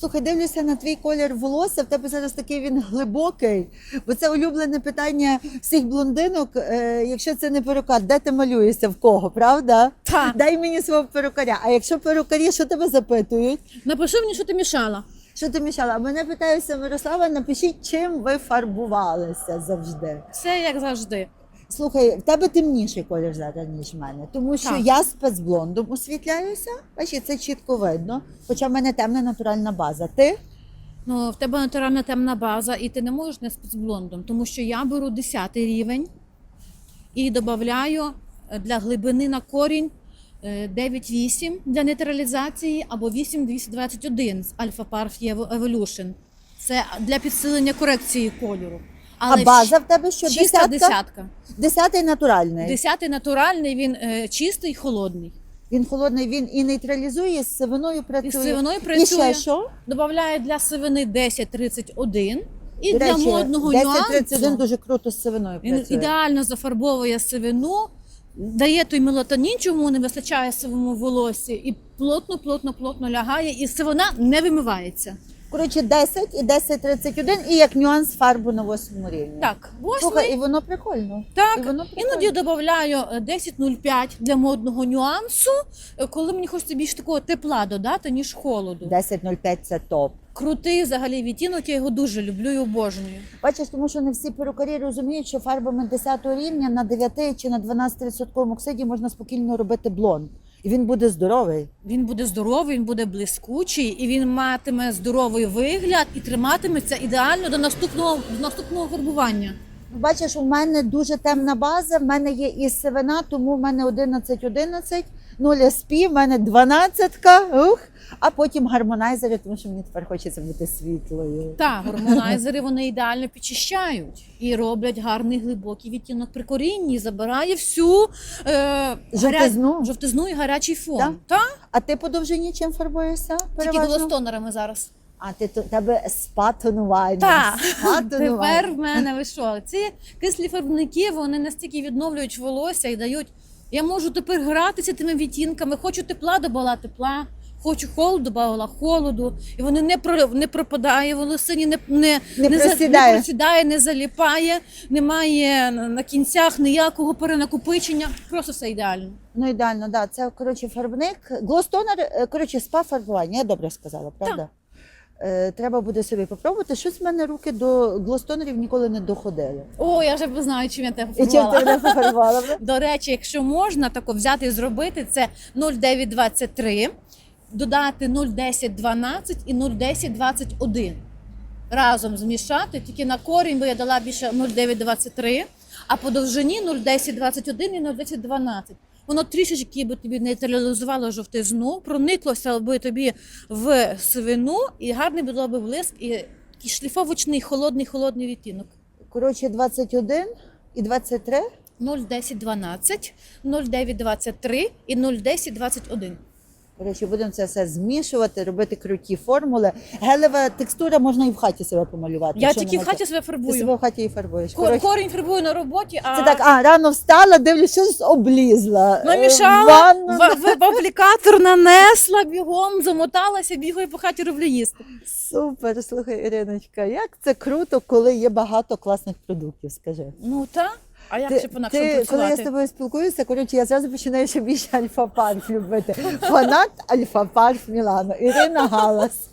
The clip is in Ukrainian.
Слухай, дивлюся на твій колір волосся. В тебе зараз такий він глибокий, бо це улюблене питання всіх блондинок. Е, якщо це не перукар, де ти малюєшся в кого, правда? Так. Дай мені свого перукаря. А якщо перукарі, що тебе запитують? Напиши мені, що ти мішала. Що ти мішала? А мене питаюся, Мирослава, напишіть, чим ви фарбувалися завжди. Все як завжди. Слухай, в тебе темніший колір зараз, ніж в мене, тому що Так. я спецблондом освітляюся, бачиш, це чітко видно. Хоча в мене темна натуральна база. Ти? Ну, в тебе натуральна темна база, і ти не можеш не спецблондом, тому що я беру 10 рівень і додаю для глибини на корінь е, 9-8 для нейтралізації або 8-221 з Alpha Parf Evolution. Це для підсилення корекції кольору. А база в тебе що? чиста Десятка? десятка. Десятий натуральний. Десятий натуральний, він е, чистий, холодний. Він холодний, він і нейтралізує, з сивиною працює. І з сивиною І ще що? Добавляю для сивини 10-31 і До для речі, модного 10-31 нюансу. дуже круто з сивиною Він працює. ідеально зафарбовує сивину, дає той мелатонін, чому не вистачає сивому волосі, і плотно, плотно, плотно лягає, і сивина не вимивається. Коротше, 10 і 10-31, і як нюанс фарбу на восьмому рівні. Так, Слухай, восьмий. і воно прикольно. Так, і воно прикольно. іноді додаю е, 10.05 для модного нюансу, е, коли мені хочеться більш такого тепла додати, ніж холоду. 10.05 це топ. Крутий взагалі відтінок, я його дуже люблю і обожнюю. Бачиш, тому що не всі перукарі розуміють, що фарбами 10 рівня на 9 чи на 12% оксиді можна спокійно робити блонд. І він буде здоровий. Він буде здоровий, він буде блискучий, і він матиме здоровий вигляд і триматиметься ідеально до наступного до наступного фарбування. Бачиш, у мене дуже темна база, в мене є і сивина, тому в мене 11-11, 0 SP, в мене 12, ух, а потім гармонайзери, тому що мені тепер хочеться бути світлою. Так, гормонайзери вони ідеально підчищають і роблять гарний глибокий відтінок при корінні, забирає всю е, Жовтизну? гаря... жовтизну і гарячий фон. Так? Так? А ти по довжині чим фарбуєшся? Тільки переважно? глостонерами зараз. А ти то- тебе спа-тонування. Так, тепер в мене ви що? Ці кислі фарбники вони настільки відновлюють волосся і дають. Я можу тепер гратися тими відтінками. Хочу тепла, додала тепла. Хочу холоду, додала холоду, і вони не про не пропадає, волосині не, не, Не за- просідає. не просідає, не заліпає, немає на кінцях ніякого перенакопичення. Просто все ідеально. Ну ідеально, да. Це коротше фарбник. Глостонер, е, коротше, спа фарбування. Я добре сказала, правда? Е, треба буде собі попробувати. Щось в мене руки до глостонерів ніколи не доходили. О, я вже знаю, чим я тебе І чим ти пофарбувала. пофарбувала? До речі, якщо можна тако взяти і зробити, це 0,923, додати 0,1012 і 0,1021. Разом змішати, тільки на корінь, бо я дала більше 0,923, а по довжині 0,1021 і 0,1012. Воно трішечки би тобі нейтралізувало жовтизну, прониклося би тобі в свину, і гарний було би блиск, і і шліфовочний холодний холодний відтінок. Коротше, 21 і 23. 0,10, 12, 0,9, 23 і 0,1021. Коротше, будемо це все змішувати, робити круті формули. Гелева текстура можна і в хаті себе помалювати. Я тільки в хаті себе Ти фарбую. себе в хаті і фарбуєш. Ко- Коротше, Корінь фарбую на роботі, а Це так, а рано встала, дивлюсь, щось облізла. Е, намішала, ванну. в, в, в аплікатор нанесла, бігом замоталася, бігаю по хаті роблю їсти. Супер, слухай, Іриночка, як це круто, коли є багато класних продуктів, скажи. Ну та а як Ти, ще по-інакшому працювати? коли я з тобою спілкуюся, коротше, я зразу починаю ще більше альфа-парф любити. Фанат альфа-парф Мілано. Ірина Галас.